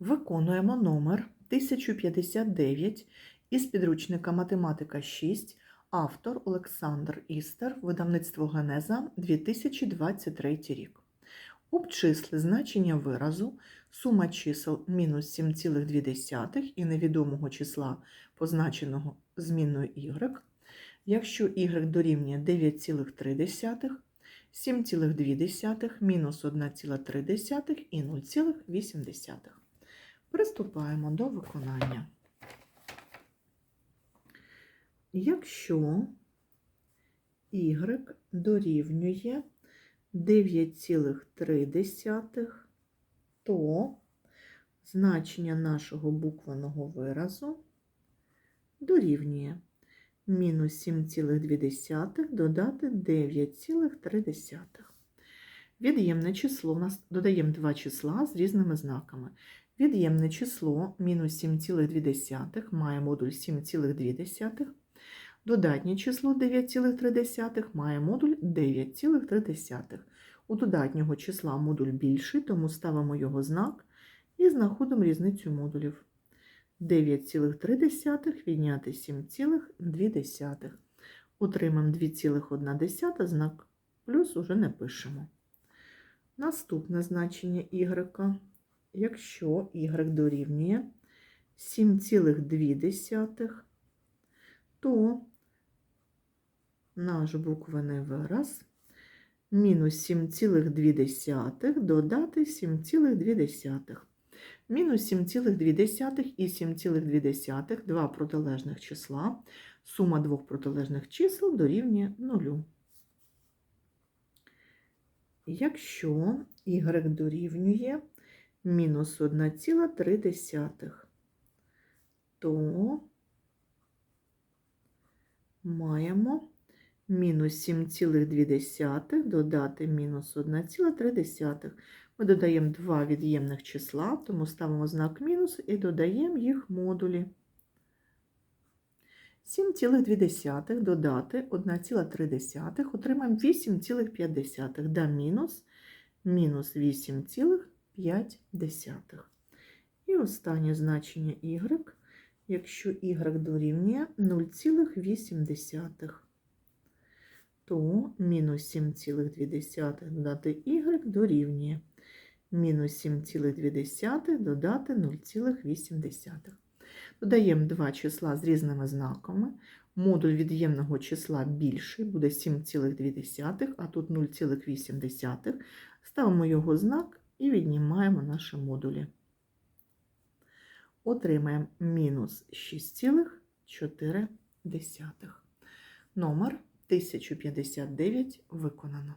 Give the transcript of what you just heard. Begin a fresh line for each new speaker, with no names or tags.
Виконуємо номер 1059 із підручника Математика 6, автор Олександр Істер, видавництво Генеза 2023 рік. Обчисли значення виразу сума чисел мінус 7,2 і невідомого числа, позначеного змінною y, якщо y дорівнює 9,3, 7,2, мінус 1,3 і 0,8. Приступаємо до виконання. Якщо y дорівнює 9,3, то значення нашого буквеного виразу дорівнює мінус 7,2 додати 9,3. Від'ємне число у нас додаємо два числа з різними знаками. Від'ємне число мінус 7,2 має модуль 7,2. Додатнє число 9,3 має модуль 9,3. У додатнього числа модуль більший, тому ставимо його знак і знаходимо різницю модулів. 9,3 відняти 7,2. Отримаємо 2,1, знак плюс уже не пишемо. Наступне значення y. Якщо y дорівнює 7,2, то наш буквений вираз мінус 7,2 додати 7,2. Мінус 7,2 і 7,2 два протилежних числа. Сума двох протилежних чисел дорівнює 0. Якщо y дорівнює мінус 1,3, то маємо мінус 7,2 додати мінус 1,3. Ми додаємо два від'ємних числа, тому ставимо знак мінус і додаємо їх модулі. 7,2 додати 1,3 отримаємо 8,5 да мінус мінус 8,5. І останнє значення y, якщо y дорівнює 0,8, то мінус 7,2 додати y дорівнює мінус 7,2 додати 0,8. Додаємо два числа з різними знаками. Модуль від'ємного числа більший буде 7,2, а тут 0,8. Ставимо його знак і віднімаємо наші модулі. Отримаємо мінус 6,4. Номер 1059 виконано.